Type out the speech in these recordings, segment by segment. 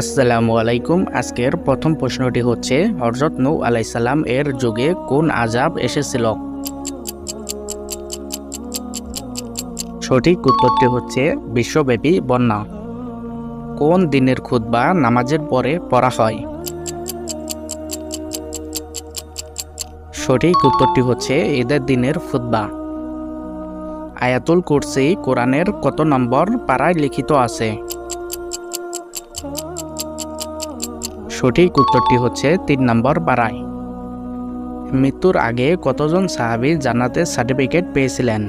আসসালামু আলাইকুম। আজকের প্রথম প্রশ্নটি হচ্ছে হজরত নৌ আলাইসাল্লাম এর যুগে কোন আজাব এসেছিল? সঠিক উত্তরটি হচ্ছে, বিশ্বব্যাপী বন্যা। কোন দিনের খুতবা নামাজের পরে পড়া হয়? সঠিক উত্তরটি হচ্ছে, ঈদের দিনের খুতবা। আয়াতুল কুরসি কোরআনের কত নম্বর পাড়ায় লিখিত আছে? সঠিক উত্তরটি হচ্ছে তিন নম্বর পাড়ায়। মৃত্যুর আগে কতজন সাহাবি জান্নাতের সার্টিফিকেট পেয়েছিলেন?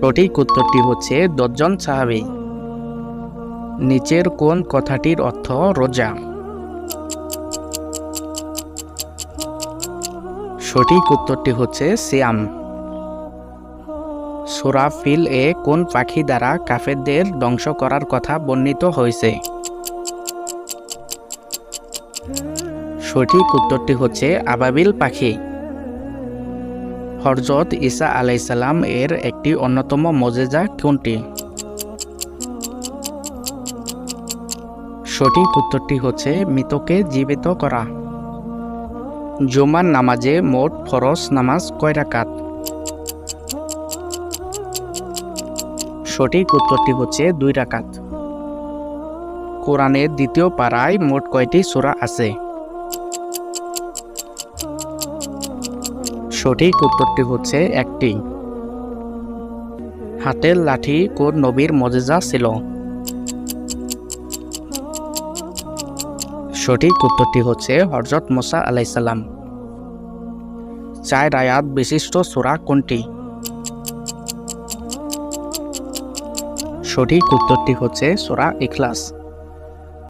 সঠিক উত্তরটি হচ্ছে দশজন সাহাবি। নিচের কোন কথাটির অর্থ রোজা? সঠিক উত্তরটি হচ্ছে সিয়াম। সুরা ফিল এ কোন পাখি দ্বারা কাফেরদের ধ্বংস করার কথা বর্ণিত হয়েছে? সঠিক উত্তরটি হচ্ছে আবাবিল পাখি। হরজত ঈসা আলাইসাল্লাম এর একটি অন্যতম মজেজা কোনটি? সঠিক উত্তরটি হচ্ছে মৃতকে জীবিত করা। জুমার নামাজে মোট ফরজ নামাজ কয় রাকাত? সঠিক উত্তরটি হচ্ছে দুই রাকাত। কোরআনের দ্বিতীয় পাড়ায় মোট কয়টি সূরা আছে? সঠিক উত্তরটি হচ্ছে একটি। হাতের লাঠি কোন নবীর মজেজা ছিল? সঠিক উত্তরটি হচ্ছে হজরত মোসা আলাইসাল্লাম চার আয়াত বিশিষ্ট সূরা কোনটি? সঠিক উত্তরটি হচ্ছে সোরা ইখলাস।